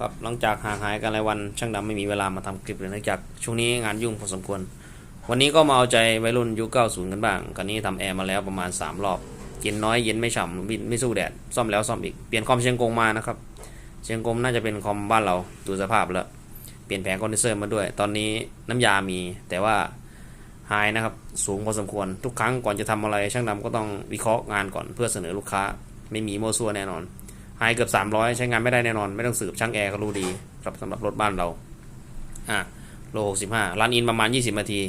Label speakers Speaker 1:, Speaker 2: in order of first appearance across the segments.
Speaker 1: ครับหลังจากห่างหายกันหลายวันช่างดำไม่มีเวลามาทำคลิปเลยเนื่องจากช่วงนี้งานยุ่งพอสมควร วันนี้ก็มาเอาใจวัยรุ่นยุค90 กันบ้างกันนี้ทำแอร์มาแล้วประมาณ 3 รอบ เย็นน้อยเย็นไม่ฉ่ำไม่ไม่สู้แดด ซ่อมแล้วซ่อมอีก เปลี่ยนคอมเชียงกงมานะครับ เชียงกงน่าจะเป็นคอมบ้านเราดูสภาพแล้ว เปลี่ยนแผงคอนเดนเซอร์มาด้วย ตอนนี้น้ำยามีแต่ว่าไฮนะครับสูงพอสมควรทุกครั้งก่อนจะทำอะไรช่างดำก็ต้องวิเคราะห์งานก่อนเพื่อเสนอลูกค้า ไม่มีโมซัวแน่นอน ไฮเกือบ300 ใช้งานไม่ได้แน่นอน ไม่ต้องสืบช่างแอร์ก็รู้ดีครับสำหรับรถบ้านเรา อะโล65รันอินประมาณ 20 นาที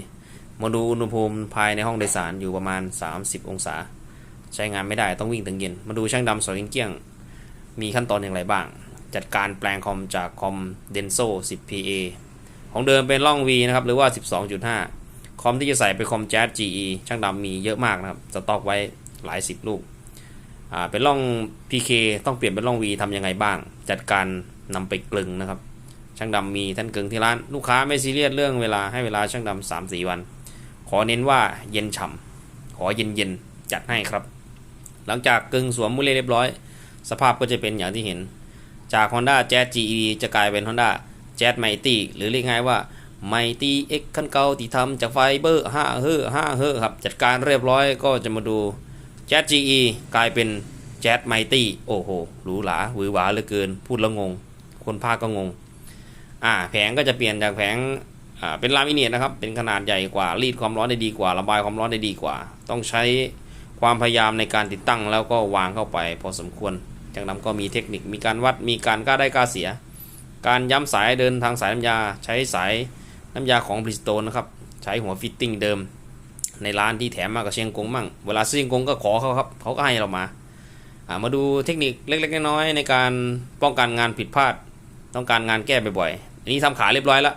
Speaker 1: มาดูอุณหภูมิภายในห้องโดยสารอยู่ประมาณ 30 องศา ใช้งานไม่ได้ต้องวิ่งถึงเย็น มาดูช่างดำสอยเกี้ยง มีขั้นตอนอย่างไรบ้าง จัดการแปลงคอมจากคอม Denso 10 PA ของเดิมเป็นร่อง V นะครับ หรือว่า 12.5 คอมที่จะใส่เป็นคอม Jazz GE ช่างดำมีเยอะมากนะครับ สต็อกไว้หลายสิบลูก เป็นร่อง PK ต้องเปลี่ยนเป็นร่อง V ทำยังไงบ้าง จัดการนำไปกลึงนะครับ ช่างดำมีท่านกลึงที่ร้าน ลูกค้าไม่ซีเรียสเรื่องเวลาให้เวลาช่างดำสามสี่วัน ขอเน้นว่าเย็นฉ่ำขอเย็นเย็นจัดให้ครับ หลังจากกลึงสวมมุ้ยเรียบร้อย สภาพก็จะเป็นอย่างที่เห็น จาก Honda Jazz GE จะกลายเป็น Honda Jazz Mighty หรือเรียกง่ายว่า Mighty X คันเก่าที่ทำจากไฟเบอร์5เฮ้อ5เฮ้อครับ จัดการเรียบร้อยก็จะมาดู Jazz GE กลายเป็น Jazz Mighty โอ้โหหรูหราหวือหวาเหลือเกิน พูดแล้วงง คนภาคก็งง อ่าแผงก็จะเปลี่ยนจากแผงอ่าเป็นลามิเนตนะครับ เป็นขนาดใหญ่กว่ารีดความร้อนได้ดีกว่า ระบายความร้อนได้ดีกว่า ต้องใช้ความพยายามในการติดตั้งแล้วก็วางเข้าไป พอสมควร จากนั้นก็มีเทคนิคมีการวัดมีการกล้าได้กล้าเสีย การย้ำสายเดินทางสายน้ำยา ใช้สายน้ำยาของบริสโตนนะครับ ใช้หัวฟิตติ้งเดิม ในร้านที่แถมมากับเชียงกงมั่งเวลาซื้อเชียงกงก็ขอเขาครับเขาก็ให้เรามาอ่ามาดูเทคนิคเล็กๆน้อยๆในการป้องกันงานผิดพลาด ต้องการงานแก้บ่อยๆอันนี้ทำขาเรียบร้อยแล้ว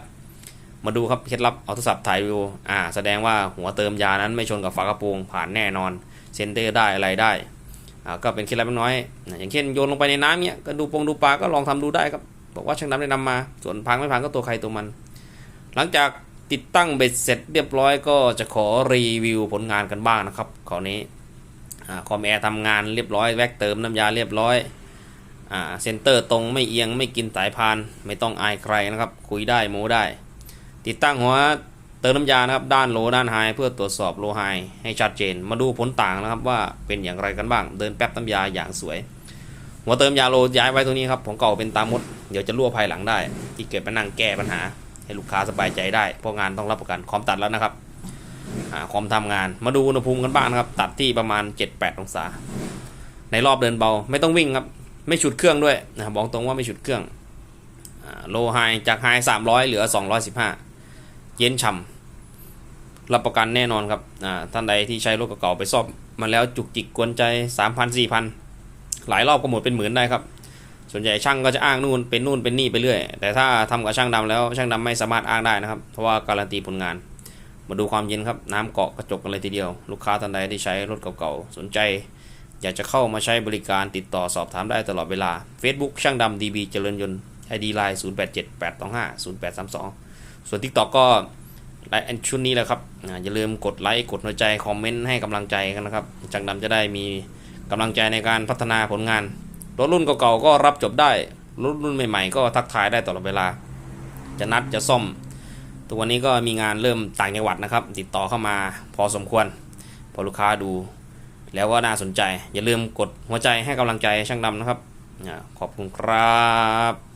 Speaker 1: มาดูครับเคล็ดลับเอาโทรศัพท์ถ่ายวิวอ่าแสดงว่าหัวเติมยานั้นไม่ชนกับฝากระโปรงผ่านแน่นอนเซนเตอร์ได้อะไรได้อ่าก็เป็นเคล็ดลับน้อยอย่างเช่นโยนลงไปในน้ำเนี้ยก็ดูปงดูปลาก็ลองทำดูได้ครับบอกว่าช่างน้ำแนะนำมา ส่วนพังไม่พังก็ตัวใครตัวมัน หลังจาก ติดตั้งเบ็ดเสร็จเรียบร้อยก็จะขอรีวิวผลงานกันบ้างนะครับคราวนี้คอมแอร์ทำงานเรียบร้อยแว็กเติมน้ำยาเรียบร้อยเซนเตอร์ตรงไม่เอียงไม่กินสายพาน ไม่ต้องอายใครนะครับ คุยได้โม้ได้ ติดตั้งหัวเติมน้ำยานะครับด้านโลด้านไฮเพื่อตรวจสอบโลไฮให้ชัดเจน มาดูผลต่างนะครับว่าเป็นอย่างไรกันบ้าง เดินแป๊บน้ำยาอย่างสวย หัวเติมยาโลย้ายไว้ตรงนี้ครับของเก่าเป็นตามมด เดี๋ยวจะรั่วภายหลังได้ที่เกิดมานั่งแก้ปัญหา ให้ลูกค้าสบายใจได้ เพราะงานต้องรับประกัน คอมตัดแล้วนะครับอ่าคอมทำงาน มาดูอุณหภูมิกันบ้างนะครับ ตัดที่ประมาณ 7-8 องศา ในรอบเดินเบา ไม่ต้องวิ่งครับ ไม่ฉุดเครื่องด้วยนะบอกตรงว่าไม่ฉุดเครื่องโลไฮจากไฮ300 เหลือ 215 เย็นฉ่ำรับประกันแน่นอนครับท่านใดที่ใช้รถเก่าๆไปซ่อมมาแล้วจุกจิกกวนใจ 3,000 4,000 หลายรอบก็หมดเป็นหมื่นได้ครับ ส่วนใหญ่ช่างก็จะอ้างนู่นเป็นนู่นเป็นนี่ไปเรื่อย แต่ถ้าทำกับช่างดำแล้วช่างดำไม่สามารถอ้างได้นะครับ เพราะว่าการันตีผลงาน มาดูความเย็นครับ น้ำเกาะกระจกกันเลยทีเดียว ลูกค้าท่านใดที่ใช้รถเก่าๆสนใจ อยากจะเข้ามาใช้บริการติดต่อสอบถามได้ตลอดเวลา Facebook ช่างดำ DB เจริญยนต์ ID Line 087825 0832ส่วน TikTok ก็ไลน์ชุดนี้แหละครับอย่าลืมกดไลค์กดหัวใจคอมเมนต์ให้กำลังใจกันนะครับช่างดำจะได้มีกำลังใจในการพัฒนาผลงาน รถรุ่นเก่าๆก็รับจบได้ รถรุ่นใหม่ๆ ก็ทักทายได้ตลอดเวลา จะนัดจะซ่อม ตัววันนี้ก็มีงานเริ่มต่างจังหวัดนะครับ ติดต่อเข้ามาพอสมควร พอลูกค้าดู แล้วก็น่าสนใจ อย่าลืมกดหัวใจให้กำลังใจช่างดำนะครับ ขอบคุณครับ